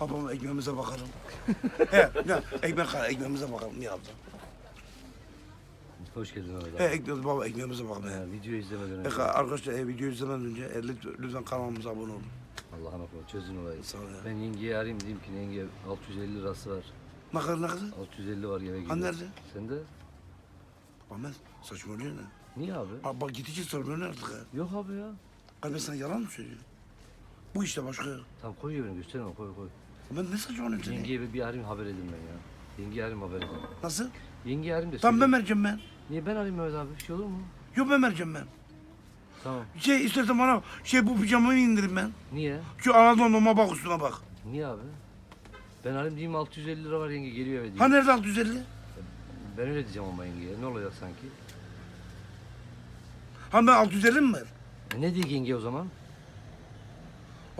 Babam ekmeğimize bakalım. He, ne? Ekmek kara, ekmeğimize bakalım. Ne yaptın? Hoş geldin Mehmet He, abi. ekmek, baba ekmeğimize bakalım. He. Ha, video izlemeden önce. E, arkadaşlar e, video izlemeden önce e, lütfen, lütfen kanalımıza abone olun. Allah'ına koy çözün olayı. Sağ ol ya. Ben yengeyi arayayım diyeyim ki yenge 650 lirası var. Ne kadar ne kadar? 650 var eve gidiyor. nerede? Sende? Ahmet saçmalıyor ne? Niye abi? Abi bak gittikçe sormuyor artık ha. Yok abi ya. Abi ben sana yalan mı söylüyorum? Bu işte başka yok. Tamam koy evine gösterme koy koy. Ben ne saçmalıyorum seni? Yengeye bir, bir arayayım haber edeyim ben ya. Yengeyi arayayım haber edeyim. Nasıl? Yengeyi arayayım da Tamam ben söyleyeyim. vereceğim ben. Niye ben arayayım Mehmet abi? Bir şey olur mu? Yok ben vereceğim ben. Tamam. Şey istersen bana şey bu pijamayı indirin ben. Niye? Şu Anadolu'ma bak üstüne bak. Niye abi? Ben arayayım diyeyim 650 lira var yenge geliyor eve diyeyim. Ha nerede 650? Ben öyle diyeceğim ama yengeye. Ne olacak sanki? Ha ben 650 mi var? E ne diye yenge o zaman?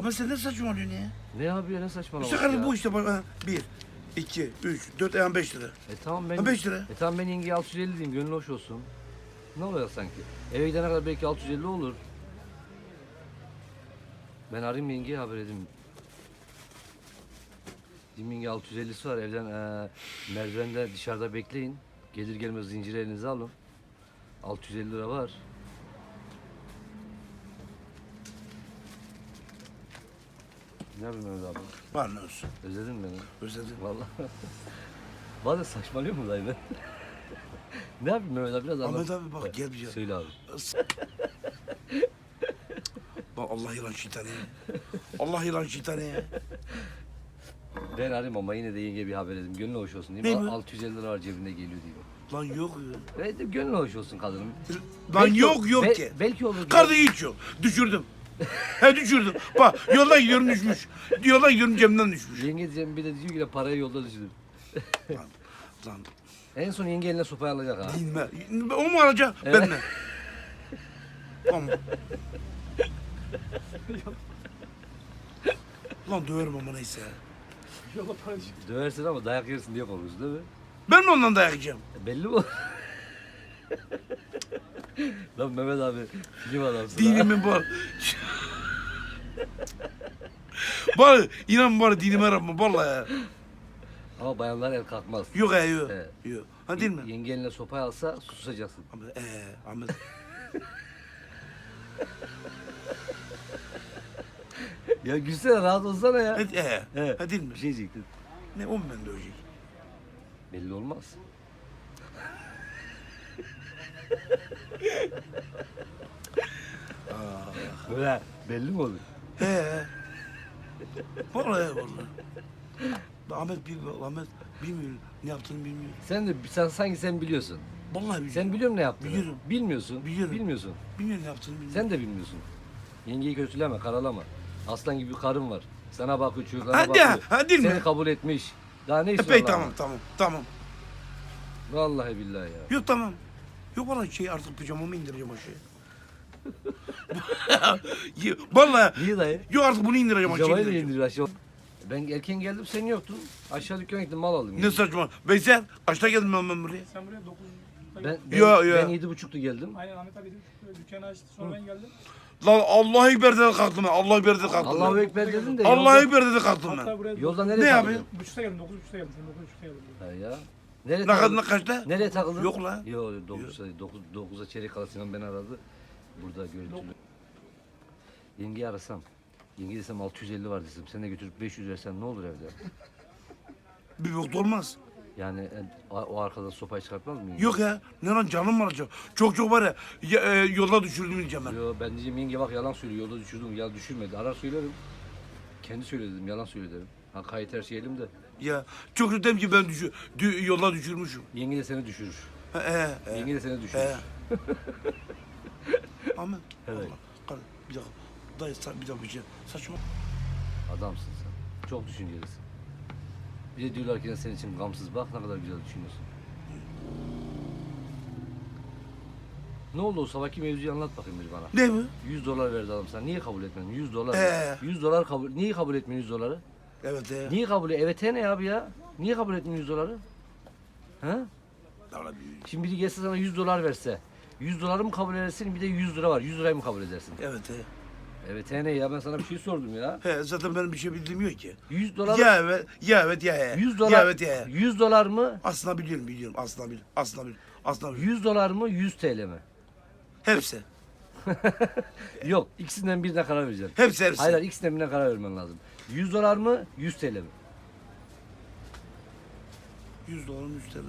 Ama sen ne saçmalıyorsun ya? Ne abi ya ne saçmalama İşte kardeşim bu işte bak. ha. Bir, iki, üç, dört, yani beş lira. E tamam ben... Ha, beş lira. E tamam ben yengeye 650 diyeyim gönlü hoş olsun. Ne olacak sanki? Eve gidene kadar belki 650 olur. Ben arayayım yengeye haber edeyim. Yenge 650'si var evden e, merdivende dışarıda bekleyin. Gelir gelmez zinciri elinize alın. 650 lira var. Ne yapayım Mehmet abi? Var ne olsun. Özledin mi beni? Özledim. Vallahi. Bazen saçmalıyor mu dayı ben? ne yapayım Mehmet abi biraz anlat. Ahmet abi bak gel bir şey. Söyle abi. Bak Allah yılan şeytanı ya. Allah yılan şeytanı ya. Ben arayayım ama yine de yenge bir haber edeyim. Gönlü hoş olsun Ne değil mi? bu? 650 lira var cebinde geliyor diyor. Lan yok ya. Evet gönlü hoş olsun kadının. Lan Belki yok yok Be- ki. Belki olur. Karda hiç yok. Düşürdüm. He düşürdüm. Bak yoldan gidiyorum düşmüş. Yoldan gidiyorum cebimden düşmüş. Yenge diyeceğim bir de diyor ki parayı yolda düşürdüm. Lan, lan En son yenge eline sopayı alacak ha. dinme. O mu alacak? Ben mi? Tamam. Lan döverim ama neyse. Döversin ama dayak yersin diye korkuyorsun değil mi? Ben mi ondan dayak yiyeceğim? E, Belli mi? Lan Mehmet abi film adamsın ha. Dinimin var. Bari inan bari dinime Rabbim vallahi ya. Ama bayanlar el kalkmaz. Yok ya yok. Evet. Yok. Ha değil mi? Yenge eline sopayı alsa susacaksın. Ahmet, ee, Ahmet. Ya gülsene rahat olsana ya. Evet, ee, Evet. ha değil mi? Bir şey diyecektin. Ne o ben dövecek? Belli olmaz. Böyle belli mi olur? He. Vallahi vallahi. Ahmet bil, Ahmet bilmiyor. Ne yaptığını bilmiyor. Sen de sen sanki sen biliyorsun. Vallahi bilmiyor. Sen biliyor musun ne yaptığını? Biliyorum. Bilmiyorsun. Biliyorum. Bilmiyorsun. Bilmiyor ne yaptığını bilmiyor. Sen de bilmiyorsun. Yengeyi kötüleme, karalama. Aslan gibi bir karın var. Sana bakıyor, çocuklara Hadi, bakıyor. hadi mi? Seni kabul etmiş. Daha ne E, peki Allah'ım? tamam tamam tamam. Vallahi billahi ya. Yok tamam. Yok vallahi şey artık pijamamı indireceğim aşağıya. Vallahi Niye dayı? yok artık bunu indireceğim Pijamayı da aşağıya. indiriyor aşağı. Ben erken geldim sen yoktun. Aşağı dükkana gittim mal aldım. Ne saçma. Veysel kaçta geldim ben, ben buraya? Sen buraya 9 Ben, ben, Yo, yo. ben yedi buçukta geldim. Aynen Ahmet abi dükkanı açtı sonra ben geldim. Lan Allah Ekber dedi kalktım ben. Allah Ekber dedi kalktım Allahu ben. Ekber dedin de Allah yolda, Ekber dedi kalktım Hatta ben. buraya yolda Ne nereye yapayım? takıldın? buçukta geldim 9.30'da geldim sen 9.30'da geldin. Ha ya. Nereye kadar kaçta? Nereye takıldın? Yok lan. Yok 9'a 9 9'a çeyrek kala Sinan beni aradı. Burada görüntülü. Yengeyi arasam. Yenge desem 650 var desem. Sen de götürüp 500 versen ne olur evde? Bir bok olmaz. Yani e, o, o arkadan sopayı çıkartmaz mı? yenge? Yok ya. Ne lan canım var acaba. Çok çok var ya. ya e, yolda düşürdüm diyeceğim ben. Yo ben diyeceğim yenge bak yalan söylüyor. Yolda düşürdüm. Ya düşürmedi. Arar söylerim. Kendi söyledi dedim. Yalan söyledi dedim. Ha kayıt her şey elimde. Ya çok dedim ki ben düşü, dü, yolda düşürmüşüm. Yenge de seni düşürür. He he. Yenge de seni düşürür. he. Ahmet. Evet. Allah. Bir dakika. Dayı sa- bir dakika bir şey. Saçma. Adamsın sen. Çok düşüncelisin. Bir de diyorlar ki senin için gamsız bak ne kadar güzel düşünüyorsun. Ne oldu o sabahki mevzuyu anlat bakayım bir bana. Ne bu? 100 dolar verdi adam sana. Niye kabul etmedin? 100 dolar. Ee? 100 dolar kabul. Niye kabul etmiyorsun 100 doları? Evet he. Niye kabul et? Evet ne abi ya? Niye kabul etmiyorsun 100 doları? Ha? Daha büyük. Şimdi biri gelse sana 100 dolar verse. 100 doları mı kabul edersin bir de 100 lira var. 100 lirayı mı kabul edersin? Evet he. Evet he ne ya ben sana bir şey sordum ya. He, zaten benim bir şey bildiğim yok ki. 100 dolar Ya evet, ya evet ya ya. 100 Ya dolar evet ya ya. 100 dolar mı? Aslında biliyorum biliyorum. Aslında biliyorum. Aslında biliyorum. Aslında biliyorum. 100 dolar mı 100 TL mi? Hepsi. Yok ikisinden birine karar vereceksin. Hepsi hepsi. Hayır hayır, ikisinden birine karar vermen lazım. 100 dolar mı 100 TL mi? 100 dolar mı 100 TL mi?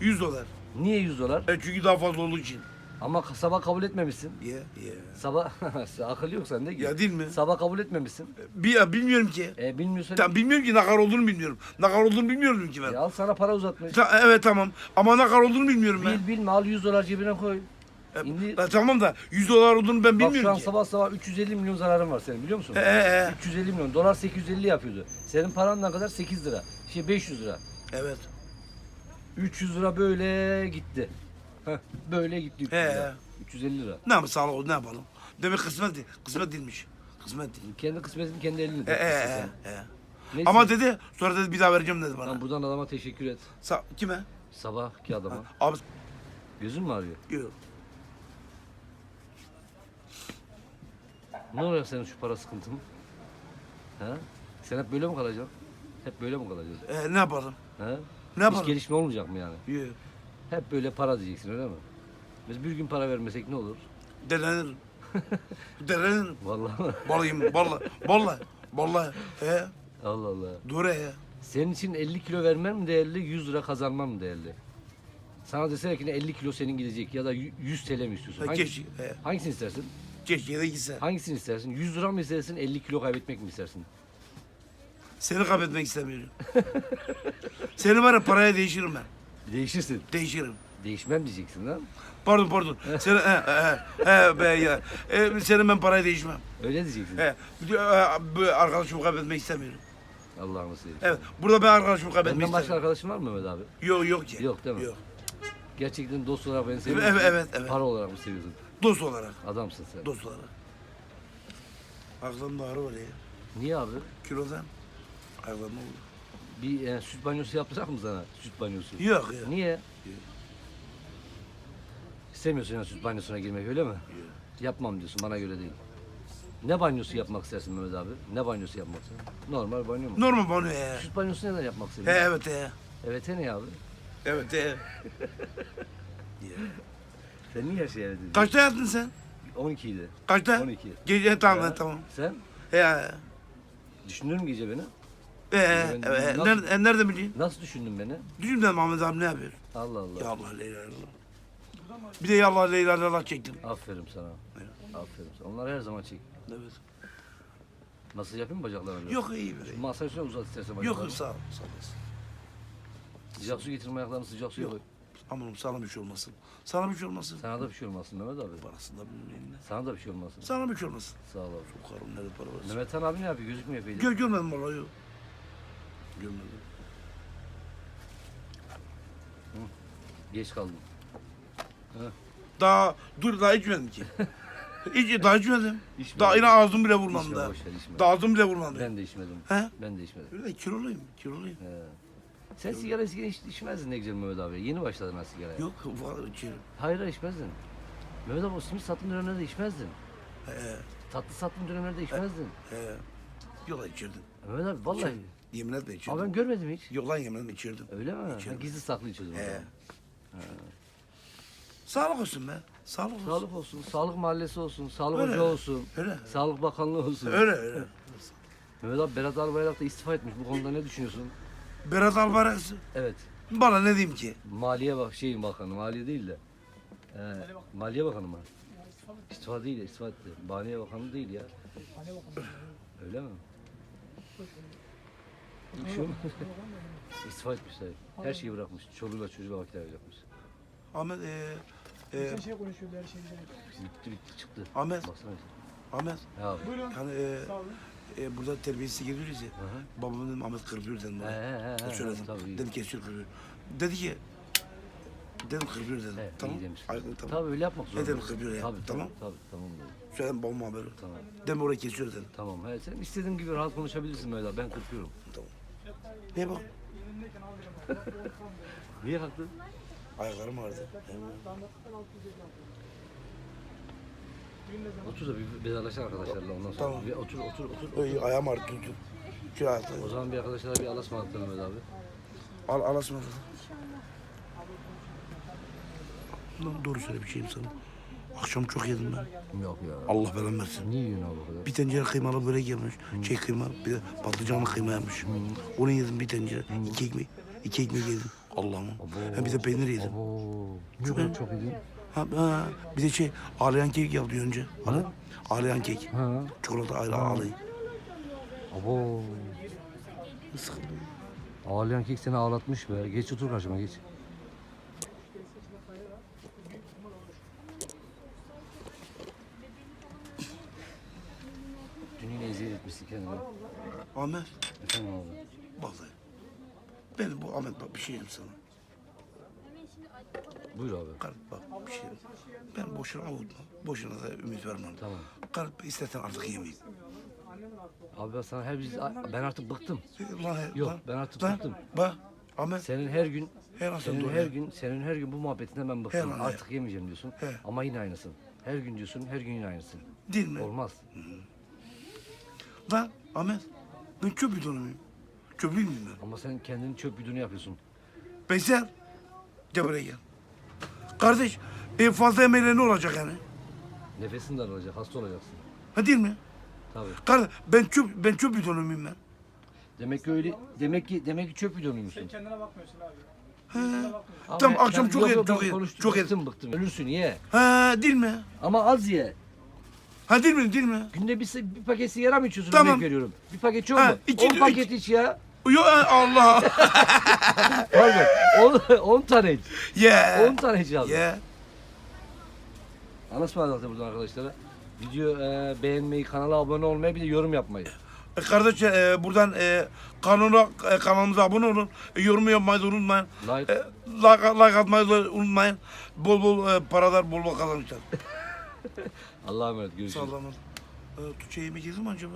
100 dolar. Niye 100 dolar? E çünkü daha fazla olduğu için. Ama sabah kabul etmemişsin. Ya ya. Sabah akıl yok sende ki. Ya değil mi? Sabah kabul etmemişsin. Bir, ya bilmiyorum ki. E bilmiyorsan Tamam bilmiyorum ki ne kadar olduğunu bilmiyorum. Ne kadar olduğunu bilmiyorum ki ben. E, al sana para uzatmış. Ta- evet tamam. Ama ne kadar olduğunu bilmiyorum ben. Bil bilme al 100 dolar cebine koy. E, İndi- la tamam da 100 dolar olduğunu ben Bak şu an bilmiyorum ki. sabah sabah 350 milyon zararın var senin biliyor musun? E, e, e. 350 milyon. Dolar 850 yapıyordu. Senin paran ne kadar? 8 lira. Şey 500 lira. Evet. 300 lira böyle gitti. Heh, böyle gitti 300 He. lira. 350 lira. Ne yapalım sağ ol ne yapalım. Demek kısmet değil. Kısmet değilmiş. Kısmet değil. Kendi kısmetin kendi elinde. E, e, e, e. Neyse. Ama dedi sonra dedi bir daha vereceğim dedi bana. Lan buradan adama teşekkür et. Sa- kime? Sabahki adama. Abi Gözün mü ağrıyor? yok. Ne oluyor senin şu para sıkıntın? Ha? Sen hep böyle mi kalacaksın? Hep böyle mi kalacaksın? E, ne yapalım? Ha? Ne Hiç yapalım? gelişme olmayacak mı yani? Yok. Hep böyle para diyeceksin öyle mi? Biz bir gün para vermesek ne olur? Delenirim. Delenirim. Vallahi mi? Vallahi vallahi vallahi vallahi. He. Allah Allah. Doğru he. Senin için 50 kilo vermem mi değerli, 100 lira kazanmam mı değerli? Sana deseler ki ne 50 kilo senin gidecek ya da 100 TL mi istiyorsun? Ha, Hangi- Keşke, he. hangisini istersin? Keşke de gitse. Hangisini istersin? 100 lira mı istersin, 50 kilo kaybetmek mi istersin? Seni kaybetmek istemiyorum. Seni var ya paraya değişirim ben. Değişirsin. Değişirim. Değişmem diyeceksin lan. Pardon pardon. Seni he he he be ya. E, senin ben paraya değişmem. Öyle diyeceksin. He. E, arkadaşımı kaybetmek istemiyorum. Allah'ını seveyim. Evet. Burada ben arkadaşımı kaybetmek Benden başka istemiyorum. arkadaşın var mı Mehmet abi? Yok yok ki. Yok, değil mi? Yok. Gerçekten dost olarak beni seviyor Evet, evet, evet. Para olarak mı seviyorsun? Dost olarak. Adamsın sen. Dost olarak. Aklımda ağrı var ya. Niye abi? Kilodan. Aklımda oldu. Bir e, süt banyosu yapacak mı sana? Süt banyosu. Yok yok. Niye? İstemiyorsun yani süt banyosuna girmek öyle mi? Yapmam diyorsun bana göre değil. Ne banyosu yapmak istersin Mehmet abi? Ne banyosu yapmak istersin? Normal banyo mu? Normal bana ya. Süt banyosu neden yapmak He istersin? evet he. Evet he ne abi? Evet he. Sen niye her evet dedin? Kaçta yattın sen? 12 idi. Kaçta? 12. Gece tamam he, tamam. Sen he. düşünür mü gece beni? He. Ben- nasıl- Nerede, e, nerede biliyorsun? Nasıl düşündün beni? Düşündüm Ahmet abi ne yapıyor? Allah Allah. Ya Allah Leyla Allah. Bir de ya Allah Leyla Allah çektim. Aferin sana. Aferin sana. Onlar her zaman çek. Evet. Nasıl yapayım bacaklarını? Yok iyi bir şey. Masa üstüne uzat istersen bacaklarını. Yok sağ ol. Sağ olasın. Sıcak su getirme ayaklarını sıcak suya Yok. koy. Aman sana bir şey olmasın. Sana bir şey olmasın. Sana da bir şey olmasın Mehmet abi. Parasını da bilmem ne. Sana da bir şey olmasın. Sana bir şey olmasın. Sağ ol abi. Çok karım nerede para var? Mehmet Han abi ne yapıyor? Gözükmüyor epeydir. Gör görmedim vallahi yok. Görmedim. Geç kaldım. Daha dur daha içmedim ki. Hiç daha içmedim. İçmedin. Daha yine ağzım bile vurmadım İçme, daha. boş ver, içme. Daha ağzım bile vurmadım. Ben de içmedim. He? Ben de içmedim. Öyle kiloluyum, kiloluyum. He. Sen sigara eskiden iç, içmezdin ne güzel Mehmet abi. Yeni başladın ha sigaraya. Yok var içerim. Hayır hayır içmezdin. Mehmet abi o simit sattığın dönemlerde içmezdin. He, Tatlı sattığın dönemlerde içmezdin. he. Yok lan içirdim. Mehmet abi vallahi. Yemin etme içirdim. Abi ben görmedim hiç. Yok lan yemin etme içirdim. Öyle mi? Ha, İçirdim. gizli saklı içiyordun. o He. zaman. Sağlık olsun be. Sağlık olsun. Sağlık olsun, sağlık mahallesi olsun, sağlık Öyle. ocağı olsun, Öyle. sağlık bakanlığı olsun. Öyle öyle. Mehmet abi Berat Albayrak da istifa etmiş. Bu konuda ne düşünüyorsun? Berat Albayrak Evet. bana ne diyeyim ki? Maliye bak şey bakanı, maliye değil de. Ee, maliye bakanı mı? Yani istifa değil, istifa etti. Maliye bakanı değil ya. Öyle mi? Şey olmaz. İstifa etmiş dayı. Her şeyi bırakmış. Çoluğuyla çocuğuyla vakit ayıracakmış. Ahmet e, e, şey konuşuyordu her şey güzel. Bitti bitti çıktı. Ahmet Baksana. Ahmet Ya abi. Buyurun. hani e, Sağ olun. E, burada terbiyesiz geliyoruz ya. Babam dedim Ahmet kırpıyor dedim. Bana. he he. He, söyledim. Tabii. Dedim kesiyor kırpıyor. Dedi ki dedim kırpıyor dedim. He, tamam. iyi demiş. Ay, tamam. Tabii öyle yapmak zorunda. dedim, kırpıyor ya. Tabii, Tamam. Tabii, tabii tamam dedim. Söyledim babama haberi. Tamam. Dedim orayı kesiyor dedim. Tamam. He, sen istediğin gibi rahat konuşabilirsin abi. Ben kırpıyorum. Tamam. Ne bak? Niye kalktın? Ayaklarım ağrıdı. Hemen. Standarttan 650 aldım. Otur da bir vedalaşalım arkadaşlarla ondan sonra. Tamam. Bir otur otur otur. Ay, ayağım ağrıdı. Dur. Şu ayakta. O zaman bir arkadaşlara bir alas mı Mehmet abi? Al, alasın Lan doğru söyle bir şeyim sana. Akşam çok yedim ben. Yok ya. Allah belamı versin. Niye yiyorsun abi kadar? Bir tencere kıymalı börek yemiş. Şey kıyma, bir de patlıcanlı kıyma yemiş. Onu yedim bir tencere. iki ekmek. iki ekmek yedim. Allah'ım. Hem bir de peynir yedim. Abo. Niye kadar çok yedin? Ha, ha, bir de şey ağlayan kek yaptı önce. Hani? Ağlayan kek. Ha. Çikolata ayrı ağlayın. Abo. Sıkıldım. Ağlayan kek seni ağlatmış be. Geç otur karşıma geç. Dün yine eziyet etmişsin kendine. Ahmet, Efendim abi. vallahi. Benim bu Ahmet bak bir şey diyeyim sana. Buyur abi. Kardeş bak bir şey. Ben boşuna avutma. Boşuna da ümit vermem. Tamam. Kardeş istesen artık yemeyeyim. Abi ben sana her biz ben artık bıktım. Lan, Yok, lan, ben artık lan, bıktım. Bak Ahmet. Senin her gün Her an sen senin her gün senin her gün bu muhabbetinden ben bıktım. Her an ya. Artık yemeyeceğim diyorsun. He. Ama yine aynısın. Her gün diyorsun, her gün yine aynısın. Değil mi? Olmaz. Lan Ahmet. Ben çöp bidonu muyum? Müyüm ben? Ama sen kendini çöp bidonu yapıyorsun. Veysel. Gel buraya gel. Kardeş e, fazla yemeyle ne olacak yani? Nefesin daralacak, hasta olacaksın. Ha değil mi? Tabii. Kardeş ben çöp, ben çöp bidonu muyum ben? Demek ki öyle demek ki demek ki çöp bidonuymuşsun. Sen kendine bakmıyorsun abi. He. Ama Tamam, akşam çok yok, yedim, yok, ben çok yedim, konuştum, çok yedim. bıktım, bıktım. Ölürsün ye. Ha değil mi? Ama az ye. Ha değil mi? Değil mi? Günde bir, si- bir paket sigara mı içiyorsun? Tamam. Örnek veriyorum. Bir paket çok Ha, mu? iki- 10 paket iç ya. Yo ha, Allah. Pardon. 10 tane iç. 10 yeah. tane abi. Yeah. Anlaşmadık buradan arkadaşlara. Video e, beğenmeyi, kanala abone olmayı bir de yorum yapmayı. E, Kardeş e, buradan e, kanala, e, kanalımıza abone olun. E, yorum yapmayı da unutmayın. Like. E, like, like atmayı da unutmayın. Bol bol e, paralar, bol bol kazançlar. Allah'a emanet görüşürüz. Sağ olun. E, Tuğçe yemek yedin mi acaba?